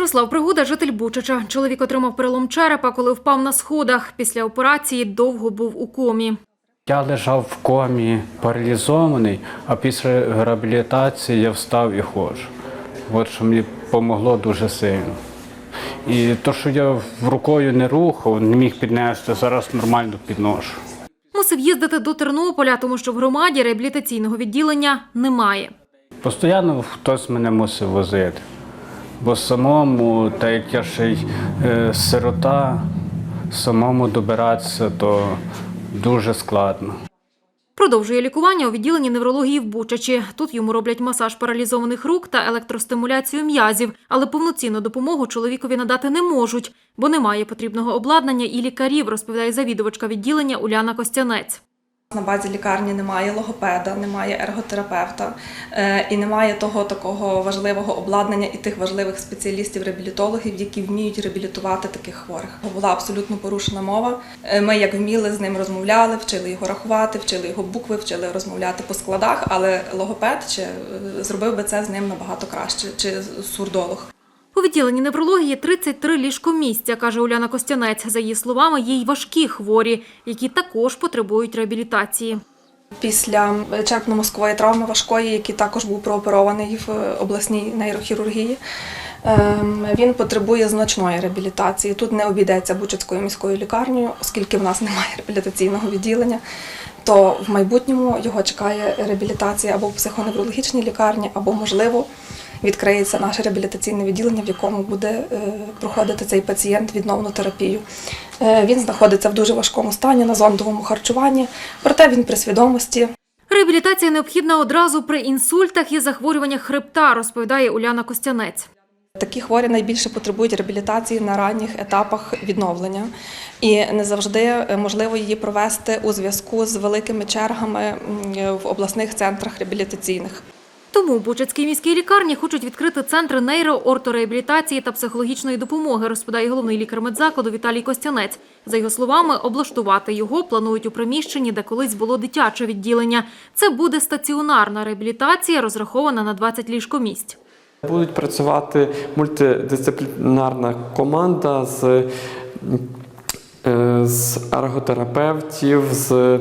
Ярослав Пригуда, житель Бучача. Чоловік отримав перелом черепа, коли впав на сходах. Після операції довго був у комі. Я лежав в комі паралізований, а після реабілітації я встав і ходжу. От що мені допомогло дуже сильно. І те, що я рукою не рухав, не міг піднести, зараз нормально підношу. Мусив їздити до Тернополя, тому що в громаді реабілітаційного відділення немає. Постійно хтось мене мусив возити. Бо самому, так як я ще й е, сирота, самому добиратися, то дуже складно. Продовжує лікування у відділенні неврології в Бучачі. Тут йому роблять масаж паралізованих рук та електростимуляцію м'язів, але повноцінну допомогу чоловікові надати не можуть, бо немає потрібного обладнання і лікарів, розповідає завідувачка відділення Уляна Костянець. На базі лікарні немає логопеда, немає ерготерапевта е, і немає того такого важливого обладнання і тих важливих спеціалістів-реабілітологів, які вміють реабілітувати таких хворих. Була абсолютно порушена мова. Е, Ми як вміли з ним розмовляли, вчили його рахувати, вчили його букви, вчили розмовляти по складах, але логопед чи е, зробив би це з ним набагато краще, чи сурдолог. У відділенні неврології 33 ліжкомісця, каже Уляна Костянець. За її словами, є й важкі хворі, які також потребують реабілітації. Після черепно-мозкової травми важкої, який також був прооперований в обласній нейрохірургії, ем, він потребує значної реабілітації. Тут не обійдеться Бучацькою міською лікарнею, оскільки в нас немає реабілітаційного відділення. То в майбутньому його чекає реабілітація або в психоневрологічній лікарні, або, можливо, відкриється наше реабілітаційне відділення, в якому буде е, проходити цей пацієнт відновну терапію. Е, Він знаходиться в дуже важкому стані на зондовому харчуванні, проте він при свідомості. Реабілітація необхідна одразу при інсультах і захворюваннях хребта, розповідає Уляна Костянець. Такі хворі найбільше потребують реабілітації на ранніх етапах відновлення, і не завжди е, можливо її провести у зв'язку з великими чергами в обласних центрах реабілітаційних. Тому в Бучацькій міській лікарні хочуть відкрити центри нейроортореабілітації та психологічної допомоги, розповідає головний лікар медзакладу Віталій Костянець. За його словами, облаштувати його планують у приміщенні, де колись було дитяче відділення. Це буде стаціонарна реабілітація, розрахована на 20 ліжкомісць. Будуть працювати мультидисциплінарна команда з, е, з ерготерапевтів, з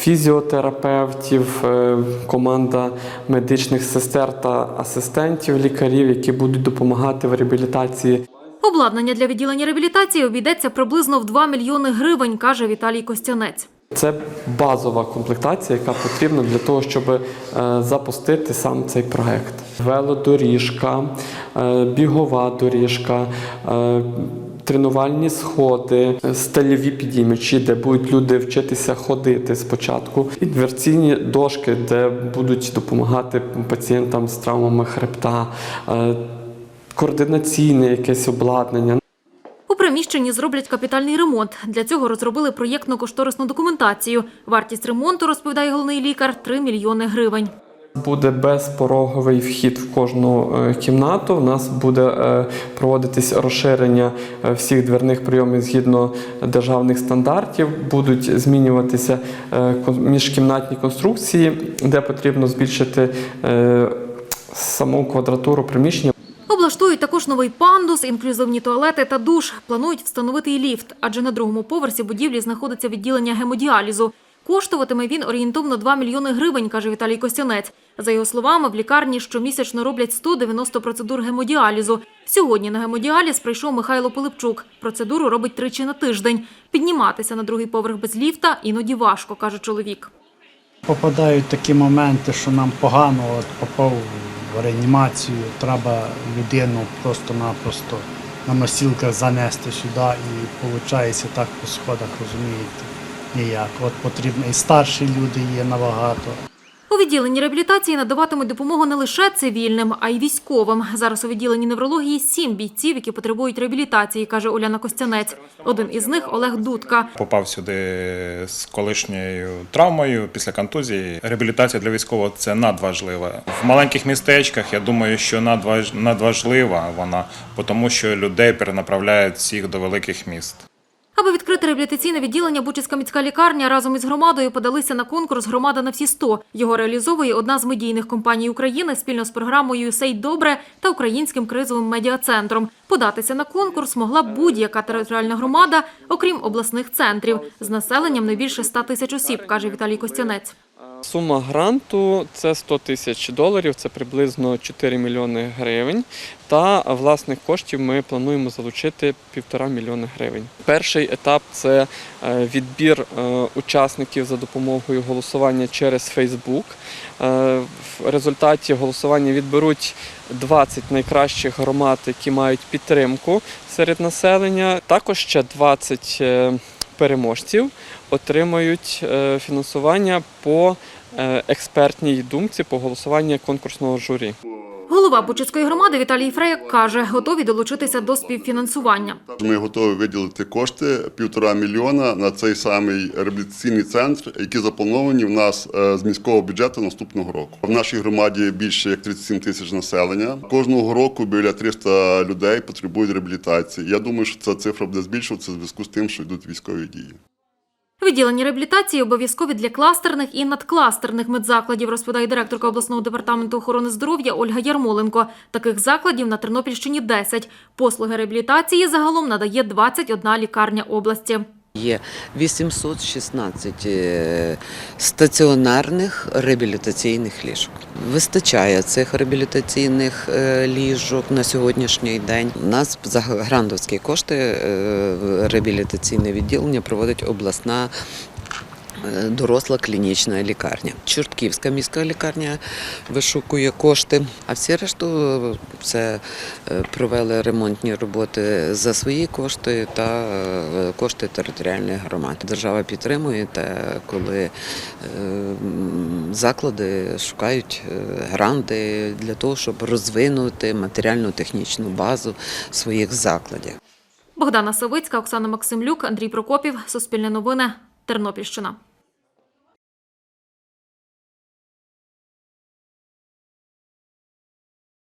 фізіотерапевтів, е, команда медичних сестер та асистентів лікарів, які будуть допомагати в реабілітації. Обладнання для відділення реабілітації обійдеться приблизно в 2 мільйони гривень, каже Віталій Костянець. Це базова комплектація, яка потрібна для того, щоб е, запустити сам цей проект. Велодоріжка, е, бігова доріжка, тренувальні сходи, стильові підіймачі, де будуть люди вчитися ходити спочатку, інверційні дошки, де будуть допомагати пацієнтам з травмами хребта, е, координаційне якесь обладнання. У приміщенні зроблять капітальний ремонт. Для цього розробили проєктно-кошторисну документацію. Вартість ремонту, розповідає головний лікар, 3 мільйони гривень. Буде безпороговий вхід в кожну е, кімнату. У нас буде е, проводитись розширення е, всіх дверних прийомів згідно державних стандартів. Будуть змінюватися міжкімнатні конструкції, де потрібно збільшити саму квадратуру приміщення. Облаштують також новий пандус, інклюзивні туалети та душ. Планують встановити і ліфт, адже на другому поверсі будівлі знаходиться відділення гемодіалізу. Коштуватиме він орієнтовно 2 мільйони гривень, каже Віталій Костянець. За його словами, в лікарні щомісячно роблять 190 процедур гемодіалізу. Сьогодні на гемодіаліз прийшов Михайло Пилипчук. Процедуру робить тричі на тиждень. Підніматися на другий поверх без ліфта іноді важко, каже чоловік. Попадають такі моменти, що нам погано, от попав в реанімацію, треба людину просто-напросто на носілках занести сюди і виходить так по сходах, розумієте, ніяк. От потрібно і старші люди є набагато. У відділенні реабілітації надаватимуть допомогу не лише цивільним, а й військовим. Зараз у відділенні неврології сім бійців, які потребують реабілітації, каже Оляна Костянець. Один із них Олег Дудка. Попав сюди з колишньою травмою після контузії. Реабілітація для військового це надважлива. В маленьких містечках я думаю, що надваж- надважлива вона, тому що людей перенаправляють всіх до великих міст. Аби відкрити реабілітаційне відділення, Бучицька міська лікарня разом із громадою подалися на конкурс «Громада на всі 100». Його реалізовує одна з медійних компаній України спільно з програмою «Сей добре» та Українським кризовим медіа-центром. Податися на конкурс могла будь-яка територіальна громада, окрім обласних центрів, з населенням не більше 100 тисяч осіб, каже Віталій Костянець. Сума гранту це 100 тисяч доларів, це приблизно 4 мільйони гривень. Та власних коштів ми плануємо залучити півтора мільйони гривень. Перший етап це е, відбір е, учасників за допомогою голосування через Facebook. Е, В результаті голосування відберуть 20 найкращих громад, які мають підтримку серед населення. Також ще 20 е, переможців отримають е, фінансування по е, експертній думці по голосуванню конкурсного журі. Голова Бучицької громади Віталій Фреяк каже, готові долучитися до співфінансування. Ми готові виділити кошти півтора мільйона на цей самий реабілітаційний центр, які заплановані в нас е, з міського бюджету наступного року. В нашій громаді більше як 37 тисяч населення. Кожного року біля 300 людей потребують реабілітації. Я думаю, що ця цифра буде збільшуватися в зв'язку з тим, що йдуть військові дії. Відділення реабілітації обов'язкові для кластерних і надкластерних медзакладів, розповідає директорка обласного департаменту охорони здоров'я Ольга Ярмоленко. Таких закладів на Тернопільщині 10. Послуги реабілітації загалом надає 21 лікарня області. Є 816 е, стаціонарних реабілітаційних ліжок. Вистачає цих реабілітаційних е, ліжок на сьогоднішній день. У нас за грандовські кошти е, реабілітаційне відділення проводить обласна. Е, Доросла клінічна лікарня. Чортківська міська лікарня вишукує кошти, а всі решту е, це е, провели ремонтні роботи за свої кошти та кошти територіальної громади. Держава підтримує те, коли заклади шукають гранти для того, щоб розвинути матеріально-технічну базу своїх закладів. Богдана Савицька, Оксана Максимлюк, Андрій Прокопів. Суспільне новини. Тернопільщина.